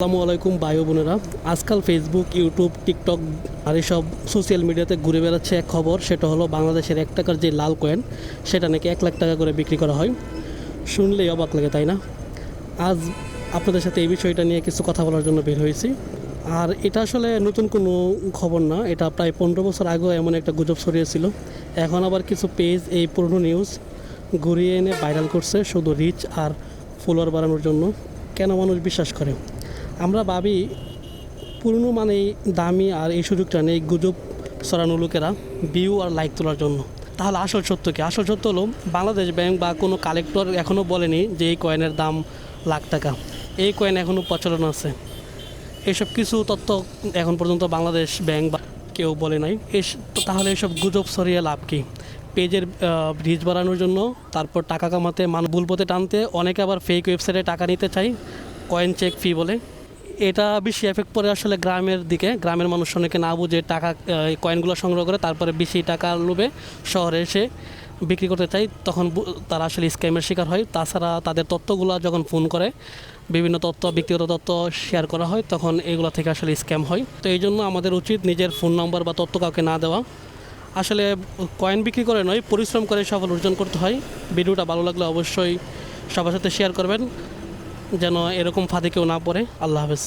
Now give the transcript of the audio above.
আসসালামু আলাইকুম বায়ু বোনেরা। আজকাল ফেসবুক ইউটিউব টিকটক আর এসব সোশ্যাল মিডিয়াতে ঘুরে বেড়াচ্ছে এক খবর, সেটা হলো বাংলাদেশের এক টাকার যে লাল কয়েন সেটা নাকি এক লাখ টাকা করে বিক্রি করা হয়। শুনলেই অবাক লাগে, তাই না? আজ আপনাদের সাথে এই বিষয়টা নিয়ে কিছু কথা বলার জন্য বের হয়েছি। আর এটা আসলে নতুন কোনো খবর না, এটা প্রায় পনেরো বছর আগেও এমন একটা গুজব ছড়িয়েছিল। এখন আবার কিছু পেজ এই পুরনো নিউজ ঘুরিয়ে এনে ভাইরাল করছে শুধু রিচ আর ফলোয়ার বাড়ানোর জন্য। কেন মানুষ বিশ্বাস করে? আমরা ভাবি পুরনো মানেই দামি আর এই সুযোগটা নেই গুজব সরানো লোকেরা ভিউ আর লাইক তোলার জন্য। তাহলে আসল সত্য কি? আসল সত্য হলো বাংলাদেশ ব্যাংক বা কোনো কালেক্টর এখনও বলেনি যে এই কয়েনের দাম লাখ টাকা। এই কয়েন এখনও প্রচলন আছে। এসব কিছু তথ্য এখন পর্যন্ত বাংলাদেশ ব্যাংক বা কেউ বলে নাই। এস তাহলে এসব গুজব ছড়িয়ে লাভ কী? পেজের রিচ বাড়ানোর জন্য, তারপর টাকা কামাতে, মানুষ ভুল পথে টানতে, অনেকে আবার ফেক ওয়েবসাইটে টাকা নিতে চাই কয়েন চেক ফি বলে। এটা বেশি এফেক্ট পড়ে আসলে গ্রামের দিকে। গ্রামের মানুষ অনেকে না বুঝে টাকা কয়েনগুলো সংগ্রহ করে, তারপরে বেশি টাকা লোভে শহরে এসে বিক্রি করতে চাই তখন তারা আসলে স্ক্যামের শিকার হয়। তাছাড়া তাদের তথ্যগুলো যখন ফোন করে, বিভিন্ন তথ্য, ব্যক্তিগত তথ্য শেয়ার করা হয়, তখন এগুলো থেকে আসলে স্ক্যাম হয়। তো এই জন্য আমাদের উচিত নিজের ফোন নম্বর বা তথ্য কাউকে না দেওয়া। আসলে কয়েন বিক্রি করে নয়, পরিশ্রম করে সফল অর্জন করতে হয়। ভিডিওটা ভালো লাগলে অবশ্যই সবার সাথে শেয়ার করবেন। যেন এরকম ফাঁদে কেউ না পড়ে। আল্লাহ হাফেজ।